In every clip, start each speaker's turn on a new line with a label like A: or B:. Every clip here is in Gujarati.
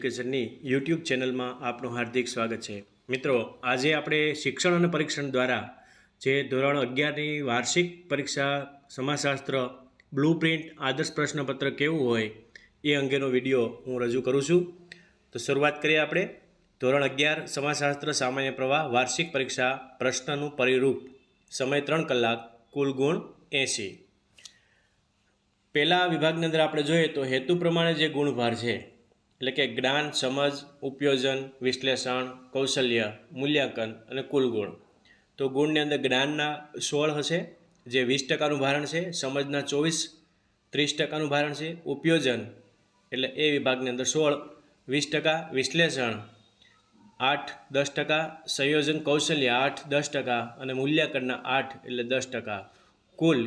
A: એજ્યુકેશનની યુટ્યુબ ચેનલમાં આપનું હાર્દિક સ્વાગત છે. મિત્રો, આજે આપણે શિક્ષણ અને પરીક્ષણ દ્વારા જે ધોરણ અગિયારની વાર્ષિક પરીક્ષા સમાજશાસ્ત્ર બ્લુ પ્રિન્ટ આદર્શ પ્રશ્નપત્ર કેવું હોય એ અંગેનો વીડિયો હું રજૂ કરું છું. તો શરૂઆત કરીએ આપણે. ધોરણ અગિયાર, સમાજશાસ્ત્ર, સામાન્ય પ્રવાહ, વાર્ષિક પરીક્ષા, પ્રશ્નનું પરિરૂપ. સમય ત્રણ કલાક, કુલ ગુણ એંસી પહેલાં વિભાગની અંદર આપણે જોઈએ તો હેતુ પ્રમાણે જે ગુણભાર છે એટલે કે જ્ઞાન, સમજ, ઉપયોજન, વિશ્લેષણ, કૌશલ્ય, મૂલ્યાંકન અને કુલ ગુણ. તો ગુણની અંદર જ્ઞાનના સોળ હશે, જે વીસ ટકાનું ભારણ છે, સમજના ચોવીસ, ત્રીસ ટકાનું ભારણ છે, ઉપયોજન, એટલે એ વિભાગની અંદર સોળ, વીસ ટકા વિશ્લેષણ, આઠ, દસ ટકા સંયોજન કૌશલ્ય, આઠ, દસ ટકા અને મૂલ્યાંકનના આઠ, એટલે દસ ટકા. કુલ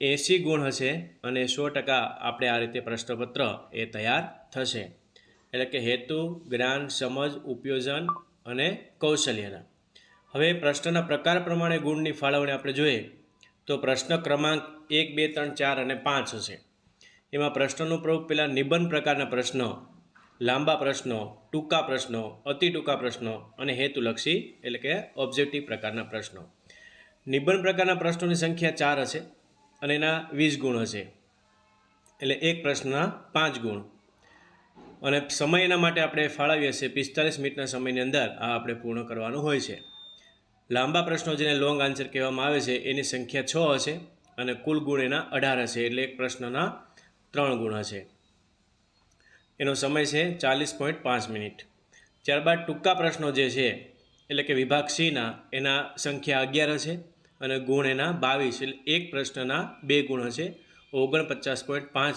A: એંસી ગુણ હશે અને સો ટકા આપણે આ રીતે પ્રશ્નપત્ર એ તૈયાર થશે. એટલે કે હેતુ, જ્ઞાન, સમજ, ઉપયોજન અને કૌશલ્યના. હવે પ્રશ્નના પ્રકાર પ્રમાણે ગુણની ફાળવણી આપણે જોઈએ તો પ્રશ્ન ક્રમાંક એક, બે, ત્રણ, ચાર અને પાંચ હશે. એમાં પ્રશ્નનું પ્રયોગ પહેલાં નિબંધ પ્રકારના પ્રશ્નો, લાંબા પ્રશ્નો, ટૂંકા પ્રશ્નો, અતિ ટૂંકા પ્રશ્નો અને હેતુલક્ષી એટલે કે ઓબ્જેક્ટિવ પ્રકારના પ્રશ્નો. નિબંધ પ્રકારના પ્રશ્નોની સંખ્યા ચાર હશે અને એના વીસ ગુણ હશે. એટલે એક પ્રશ્નના પાંચ ગુણ. અને સમય એના માટે આપણે ફાળવીએ છીએ પિસ્તાલીસ મિનિટના સમયની અંદર આ આપણે પૂર્ણ કરવાનું હોય છે. લાંબા પ્રશ્નો જેને લોંગ આન્સર કહેવામાં આવે છે, એની સંખ્યા છ હશે અને કુલ ગુણ એના અઢાર હશે, એટલે એક પ્રશ્નના ત્રણ ગુણ હશે. એનો સમય છે ચાલીસ પોઈન્ટ પાંચ મિનિટ. ત્યારબાદ ટૂંકા પ્રશ્નો જે છે, એટલે કે વિભાગ સીના, એના સંખ્યા અગિયાર હશે અને ગુણ એના બાવીસ, એટલે એક પ્રશ્નના બે ગુણ હશે. ઓગણપચાસ પોઈન્ટ પાંચ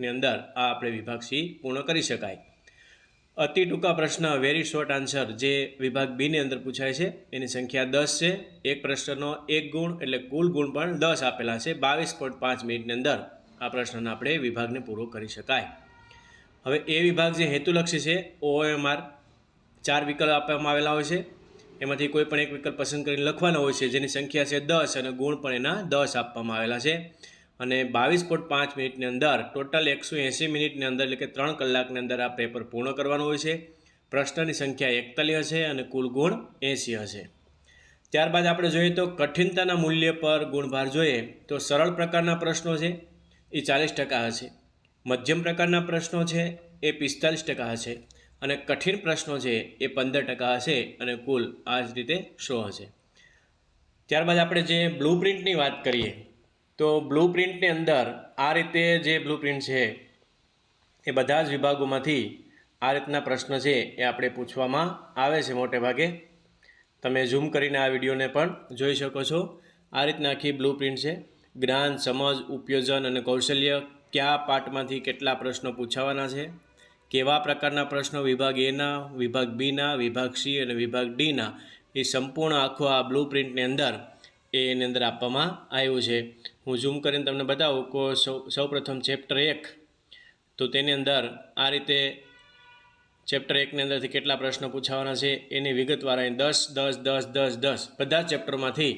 A: મિનિટની અંદર આ આપણે વિભાગ સી પૂર્ણ કરી શકાય. અતિ ટૂંકા પ્રશ્ન વેરી શોર્ટ આન્સર જે વિભાગ બીની અંદર પૂછાય છે, એની સંખ્યા દસ છે. એક પ્રશ્નનો એક ગુણ એટલે કુલ ગુણ પણ દસ આપેલા છે. બાવીસ પોઈન્ટ પાંચ મિનિટની અંદર આ પ્રશ્નને આપણે વિભાગને પૂરો કરી શકાય. હવે એ વિભાગ જે હેતુલક્ષી છે ઓએમઆર ચાર વિકલ્પ આપવામાં આવેલા હોય છે. એમાંથી કોઈ પણ એક વિકલ્પ પસંદ કરીને લખવાનો હોય છે, જેની સંખ્યા છે દસ અને ગુણ પણ એના દસ આપવામાં આવેલા છે. અને બાવીસ પોઈન્ટ પાંચ મિનિટની અંદર ટોટલ એકસો એંસી મિનિટની અંદર એટલે કે ત્રણ કલાકની અંદર આ પેપર પૂર્ણ કરવાનું હોય છે. પ્રશ્નની સંખ્યા એકતાલીસ હશે અને કુલ ગુણ એંસી હશે. ત્યારબાદ આપણે જોઈએ તો કઠિનતાના મૂલ્ય પર ગુણભાર જોઈએ તો સરળ પ્રકારના પ્રશ્નો છે, એ ચાલીસ ટકા હશે. મધ્યમ પ્રકારના પ્રશ્નો છે, એ પિસ્તાલીસ ટકા હશે. અને કઠિન પ્રશ્નો છે, એ પંદર ટકા હશે અને કુલ આ જ રીતે સો હશે. ત્યારબાદ આપણે જે બ્લુ પ્રિન્ટની વાત કરીએ તો બ્લુ પ્રિન્ટની અંદર આ રીતે જે બ્લુ પ્રિન્ટ છે, એ બધા જ વિભાગોમાંથી આ રીતના પ્રશ્ન છે એ આપણે પૂછવામાં આવે છે મોટે ભાગે. તમે ઝૂમ કરીને આ વિડીયોને પણ જોઈ શકો છો. આ રીતના આખી બ્લુ પ્રિન્ટ છે. જ્ઞાન, સમજ, ઉપયોજન અને કૌશલ્ય કયા પાર્ટમાંથી કેટલા પ્રશ્નો પૂછાવાના છે? કેવા પ્રકારના પ્રશ્નો? વિભાગ એના વિભાગ બીના વિભાગ સી અને વિભાગ ડીના એ સંપૂર્ણ આખો આ બ્લુ પ્રિન્ટની અંદર એ એની અંદર આપવામાં આવ્યું છે. હું ઝૂમ કરીને તમને બતાવું કે સૌ, સૌપ્રથમ ચેપ્ટર એક, તો તેની અંદર આ રીતે ચેપ્ટર એકની અંદરથી કેટલા પ્રશ્નો પૂછાવાના છે, એની વિગતવાર અહીં દસ દસ દસ દસ દસ, બધા ચેપ્ટરમાંથી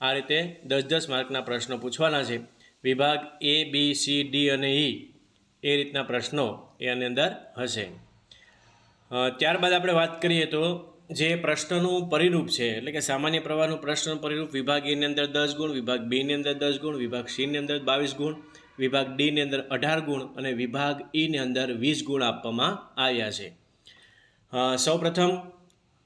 A: આ રીતે દસ દસ માર્કના પ્રશ્નો પૂછવાના છે. વિભાગ એ બી સી ડી અને ઈ એ રીતના પ્રશ્નો એની અંદર હશે. ત્યારબાદ આપણે વાત કરીએ તો જે પ્રશ્નનું પરિરૂપ છે, એટલે કે સામાન્ય પ્રવાહનું પ્રશ્નનું પરિરૂપ, વિભાગ એની અંદર દસ ગુણ, વિભાગ બીની અંદર દસ ગુણ, વિભાગ સીની અંદર બાવીસ ગુણ, વિભાગ ડીની અંદર અઢાર ગુણ અને વિભાગ ઈની અંદર વીસ ગુણ આપવામાં આવ્યા છે. સૌ સૌપ્રથમ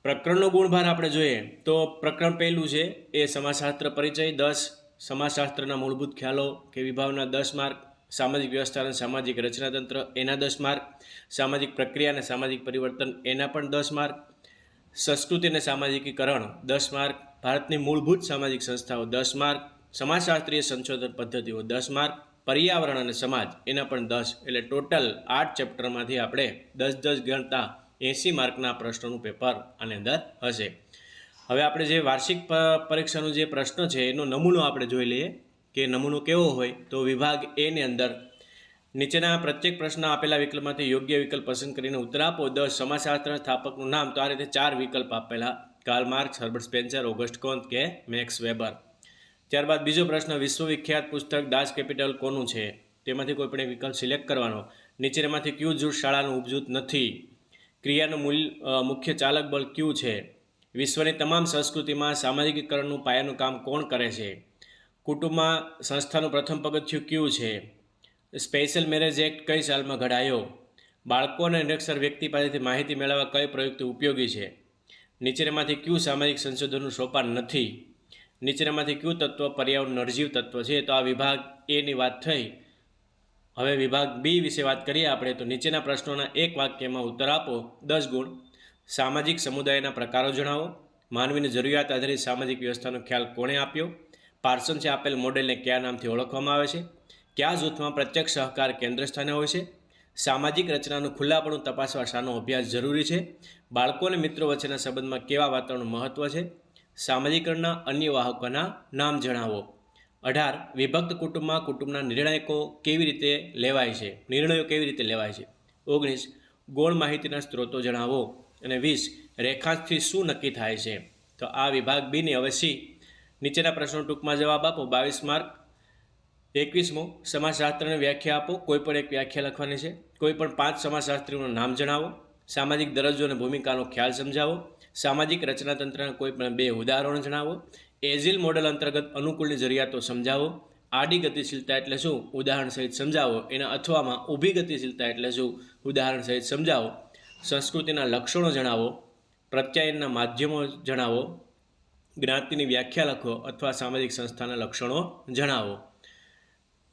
A: પ્રકરણનો ગુણભાર આપણે જોઈએ, તો પ્રકરણ પહેલું છે, એ સમાજશાસ્ત્ર પરિચય, દસ સમાજશાસ્ત્રના મૂળભૂત ખ્યાલો, કે વિભાવના દસ માર્ક, સામાજિક વ્યવસ્થા અને સામાજિક રચનાતંત્ર એના દસ માર્ક, સામાજિક પ્રક્રિયા અને સામાજિક પરિવર્તન એના પણ દસ માર્ક સંસ્કૃતિ અને સામાજિકીકરણ, દસ માર્ક, ભારતની મૂળભૂત સામાજિક સંસ્થાઓ, દસ માર્ક, સમાજશાસ્ત્રીય સંશોધન પદ્ધતિઓ, દસ માર્ક, પર્યાવરણ અને સમાજ, એના પણ દસ. એટલે ટોટલ આઠ ચેપ્ટરમાંથી આપણે દસ દસ ગણતા એંસી માર્કના પ્રશ્નોનું પેપર આની અંદર હશે. હવે આપણે જે વાર્ષિક પરીક્ષાનો જે પ્રશ્ન છે, એનો નમૂનો આપણે જોઈ લઈએ કે નમૂનો કેવો હોય તો વિભાગ એની અંદર નીચેના પ્રત્યેક પ્રશ્ન આપેલા વિકલ્પમાંથી યોગ્ય વિકલ્પ પસંદ કરીને ઉત્તર આપો દસ સમાજશાસ્ત્ર સ્થાપકનું નામ. તો આ રીતે ચાર વિકલ્પ આપેલા. Karl Marx Herbert Spencer Auguste Comte કે મેક્સ વેબર ત્યારબાદ બીજો પ્રશ્ન, વિશ્વવિખ્યાત પુસ્તક દાસ કેપિટલ કોનું છે? તેમાંથી કોઈ પણ વિકલ્પ સિલેક્ટ કરવાનો. નીચેનામાંથી ક્યુ જૂથ શાળાનું ઉપજૂથ નથી. ક્રિયાનું મૂલ મુખ્ય ચાલક બળ ક્યુ છે? વિશ્વની તમામ સંસ્કૃતિમાં સામાજિકીકરણનું પાયાનું કામ કોણ કરે છે? કુટુંબમાં સંસ્થાનું પ્રથમ પગથિયું ક્યુ છે? સ્પેશિયલ મેરેજ એક્ટ કઈ સાલમાં ઘડાયો? બાળકો અને નિરક્ષર વ્યક્તિ પાસેથી માહિતી મેળવવા કઈ પ્રયુક્તિ ઉપયોગી છે? નીચેનામાંથી કયું સામાજિક સંશોધનનું સોપાન નથી? નીચેનામાંથી કયું તત્વ પર્યાવરણ નરજીવ તત્વ છે? તો આ વિભાગ એની વાત થઈ. હવે વિભાગ બી વિશે વાત કરીએ આપણે, તો નીચેના પ્રશ્નોના એક વાક્યમાં ઉત્તર આપો. દસ ગુણ. સામાજિક સમુદાયના પ્રકારો જણાવો. માનવીની જરૂરિયાત આધારિત સામાજિક વ્યવસ્થાનો ખ્યાલ કોણે આપ્યો? પાર્સન્સે આપેલ મોડેલને કયા નામથી ઓળખવામાં આવે છે? કયા જૂથમાં પ્રત્યક્ષ સહકાર કેન્દ્ર સ્થાને હોય છે? સામાજિક રચનાનું ખુલ્લાપણું તપાસવા શાનો અભ્યાસ જરૂરી છે? બાળકો અને મિત્રો વચ્ચેના સંબંધમાં કેવા વાતાવરણનું મહત્ત્વ છે? સામાજિકરણના અન્ય વાહકોના નામ જણાવો. અઢાર, વિભક્ત કુટુંબમાં કુટુંબના નિર્ણયકો કેવી રીતે લેવાય છે? નિર્ણયો કેવી રીતે લેવાય છે? ઓગણીસ ગોળ માહિતીના સ્ત્રોતો જણાવો. અને વીસ, રેખાંશથી શું નક્કી થાય છે? તો આ વિભાગ બીની હવે નીચેના પ્રશ્નો ટૂંકમાં જવાબ આપો. બાવીસ માર્ક એકવીસમો સમાજશાસ્ત્રની વ્યાખ્યા આપો. કોઈ પણ એક વ્યાખ્યા લખવાની છે. કોઈ પણ પાંચ સમાજશાસ્ત્રીઓનું નામ જણાવો. સામાજિક દરજ્જો અને ભૂમિકાનો ખ્યાલ સમજાવો. સામાજિક રચનાતંત્રના કોઈ પણ બે ઉદાહરણો જણાવો. એઝિલ મોડલ અંતર્ગત અનુકૂળની જરૂરિયાતો સમજાવો. આડી ગતિશીલતા એટલે શું? ઉદાહરણ સહિત સમજાવો. એના અથવામાં ઊભી ગતિશીલતા એટલે શું? ઉદાહરણ સહિત સમજાવો. સંસ્કૃતિના લક્ષણો જણાવો. પ્રત્યાયનના માધ્યમો જણાવો. જ્ઞાતિની વ્યાખ્યા લખો અથવા સામાજિક સંસ્થાના લક્ષણો જણાવો.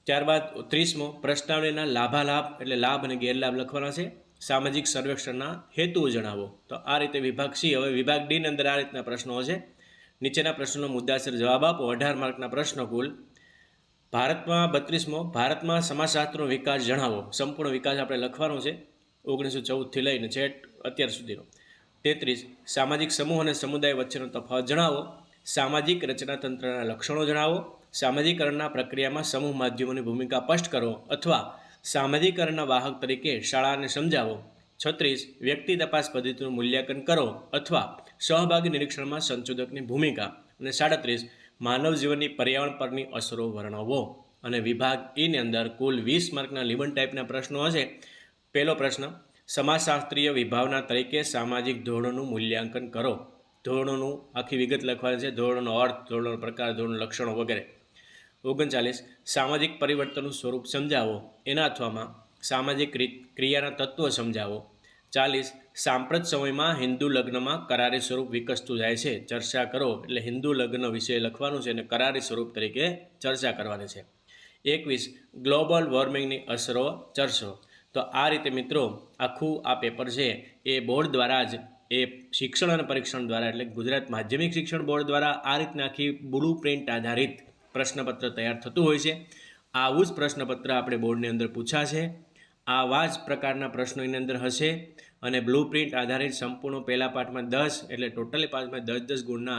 A: ત્યારબાદ ત્રીસમો, પ્રશ્નાવલીના લાભાલાભ એટલે લાભ અને ગેરલાભ લખવાના છે. સામાજિક સર્વેક્ષણના હેતુઓ જણાવો. તો આ રીતે વિભાગ સી, હવે વિભાગ ડીની અંદર આ રીતના પ્રશ્નો છે. નીચેના પ્રશ્નોનો મુદ્દાસર જવાબ આપો. અઢાર માર્કના પ્રશ્નો કુલ. ભારતમાં બત્રીસમો, ભારતમાં સમાજશાસ્ત્રનો વિકાસ જણાવો. સંપૂર્ણ વિકાસ આપણે લખવાનો છે. ઓગણીસો ચૌદથી લઈને છેટ અત્યાર સુધીનો. તેત્રીસ, સામાજિક સમૂહ અને સમુદાય વચ્ચેનો તફાવત જણાવો. સામાજિક રચનાતંત્રના લક્ષણો જણાવો. સામાજિકરણના પ્રક્રિયામાં સમૂહ માધ્યમોની ભૂમિકા સ્પષ્ટ કરો અથવા સામાજિકરણના વાહક તરીકે શાળાને સમજાવો. છત્રીસ, વ્યક્તિ તપાસ પદ્ધતિનું મૂલ્યાંકન કરો અથવા સહભાગી નિરીક્ષણમાં સંશોધકની ભૂમિકા. અને સાડત્રીસ, માનવ જીવનની પર્યાવરણ પરની અસરો વર્ણવો. અને વિભાગ એની અંદર કુલ વીસ માર્કના લિબન ટાઈપના પ્રશ્નો હશે. પહેલો પ્રશ્ન, સમાજશાસ્ત્રીય વિભાવના તરીકે સામાજિક ધોરણોનું મૂલ્યાંકન કરો. ધોરણોનું આખી વિગત લખવાની છે. ધોરણોનો અર્થ, ધોરણોનો પ્રકાર ધોરણો લક્ષણો વગેરે. ઓગણચાલીસ સામાજિક પરિવર્તનનું સ્વરૂપ સમજાવો. એના અથવામાં સામાજિક રીત, ક્રિયાના તત્વો સમજાવો. ચાલીસ સાંપ્રત સમયમાં હિન્દુ લગ્નમાં કરારી સ્વરૂપ વિકસતું જાય છે. ચર્ચા કરો એટલે હિન્દુ લગ્ન વિશે લખવાનું છે અને કરારી સ્વરૂપ તરીકે ચર્ચા કરવાની છે. એકવીસ ગ્લોબલ વોર્મિંગની અસરો ચર્ચો. તો આ રીતે મિત્રો આખું આ પેપર છે એ બોર્ડ દ્વારા જ, એ શિક્ષણ અને પરીક્ષણ દ્વારા એટલે ગુજરાત માધ્યમિક શિક્ષણ બોર્ડ દ્વારા આ રીતના આખી બ્લુ પ્રિન્ટ આધારિત પ્રશ્નપત્ર તૈયાર થતું હોય છે. આવું જ પ્રશ્નપત્ર આપણે બોર્ડની અંદર પૂછાશે. આવા જ પ્રકારના પ્રશ્નો એની અંદર હશે અને બ્લુ પ્રિન્ટ આધારિત સંપૂર્ણ પહેલા પાઠમાં દસ એટલે ટોટલી પાઠમાં દસ દસ ગુણના